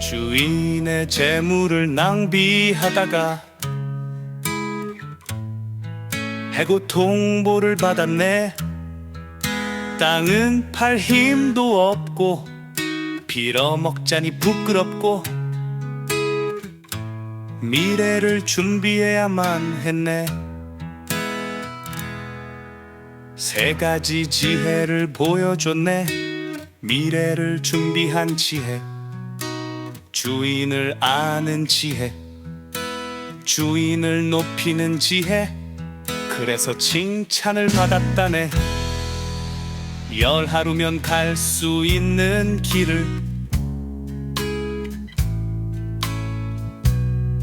주인의 재물을 낭비하다가 해고 통보를 받았네. 땅은 팔 힘도 없고 빌어먹자니 부끄럽고 미래를 준비해야만 했네. 세 가지 지혜를 보여줬네 미래를 준비한 지혜 주인을 아는 지혜 주인을 높이는 지혜 그래서 칭찬을 받았다네. 열 하루면 갈 수 있는 길을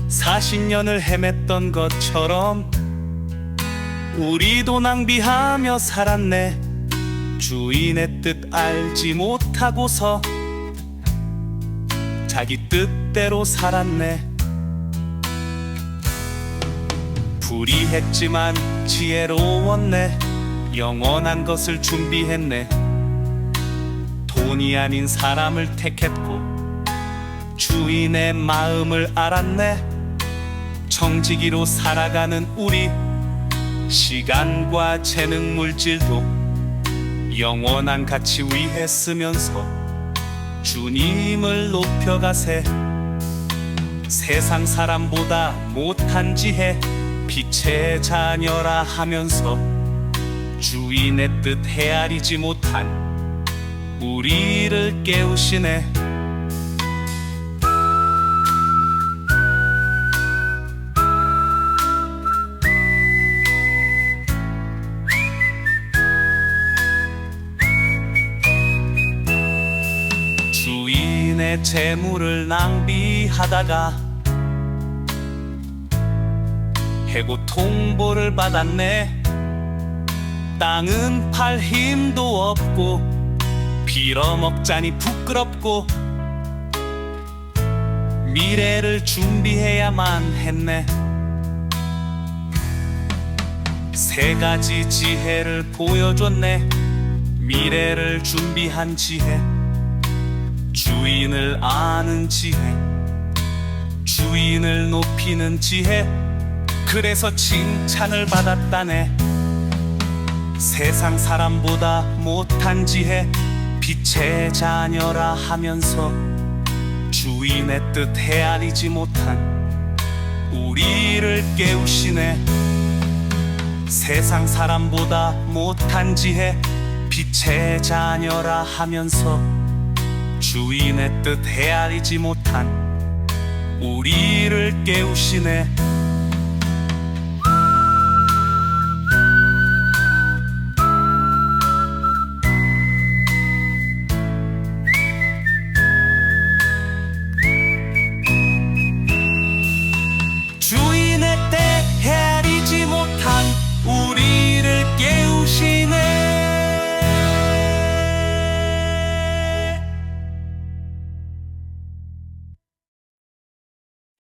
40년을 헤맸던 것처럼 우리도 낭비하며 살았네 주인의 뜻 알지 못하고서 자기 뜻대로 살았네. 불이했지만 지혜로웠네. 영원한 것을 준비했네. 돈이 아닌 사람을 택했고 주인의 마음을 알았네. 청지기로 살아가는 우리 시간과 재능 물질도 영원한 가치 위해 쓰면서 주님을 높여가세. 세상 사람보다 못한 지혜 빛의 자녀라 하면서 주인의 뜻 헤아리지 못한 우리를 깨우시네 주인의 재물을 낭비하다가 해고 통보를 받았네. 땅은 팔 힘도 없고 빌어먹자니 부끄럽고 미래를 준비해야만 했네. 세 가지 지혜를 보여줬네. 미래를 준비한 지혜 주인을 아는 지혜 주인을 높이는 지혜. 그래서 칭찬을 받았다네. 세상 사람보다 못한 지혜 빛의 자녀라 하면서 주인의 뜻 헤아리지 못한 우리를 깨우시네. 세상 사람보다 못한 지혜 빛의 자녀라 하면서 주인의 뜻 헤아리지 못한 우리를 깨우시네